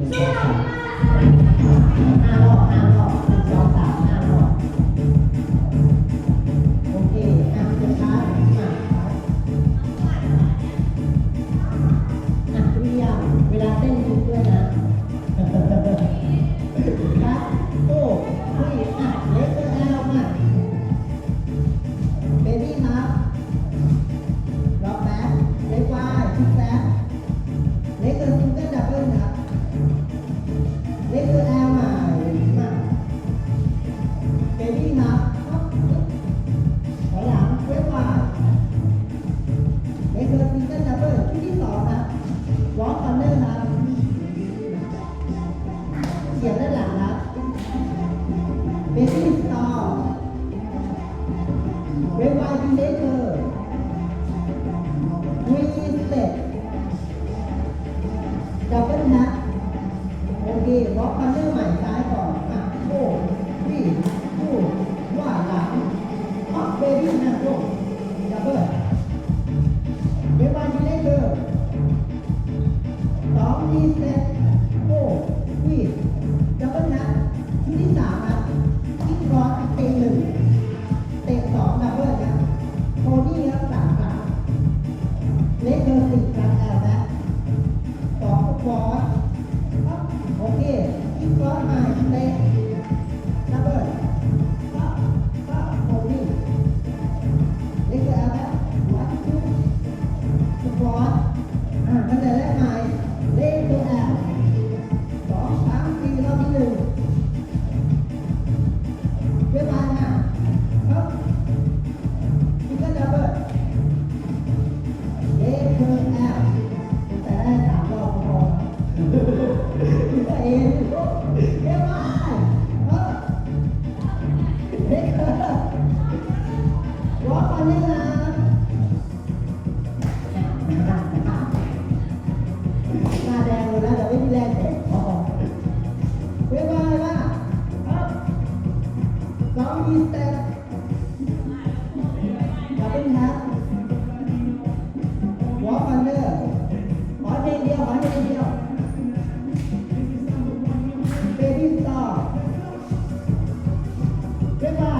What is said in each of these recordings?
นึ่งสองสามห้ารอบห้ารอบหนึ่งสองสาม เล็กเกินซิงเกิลดับเบิลชุดที่สองครับวอล์กคอนเนอร์ครับเสียบด้านหลังครับเบบี้สตอร์เววายดีเลเตอร์วีสเต็ปดับเบิลนัทโอเคบล็อกคันเนอร์ใหม่ซ้ายก่อน อลอ่าก็จะได้ใหม่เลสเตอร์แอลสองสามสี่รอบที่หนึ่งเรียบร้อยนะครับซิงเกิลดับเบิลเอเคิร์แอลแต่ได้สามรอบพอเอเรียบร้อยเออเอเคิร์วอล์กอันนี้นะ เรียบร้อยว่าครับสองมีสเต็ปดับเบิลแฮปวอล์กอันเดอร์ขอเพลงเดียวขอเพลงเดียวเบบี้สตาร์เรียกว่ามา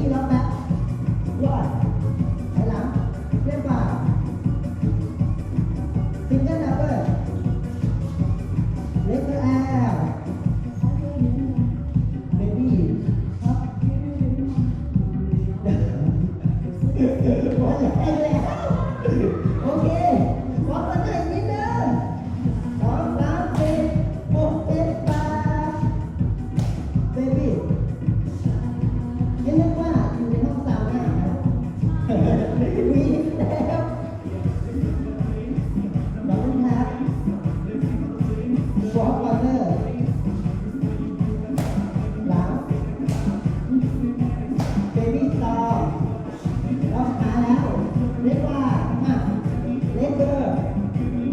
ที่ล็อกแบบรอดไปหลังเรียบร้อยซิงเกิลดับเบิลเลเตอร์แอลเบบี้โอเค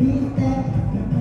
บีส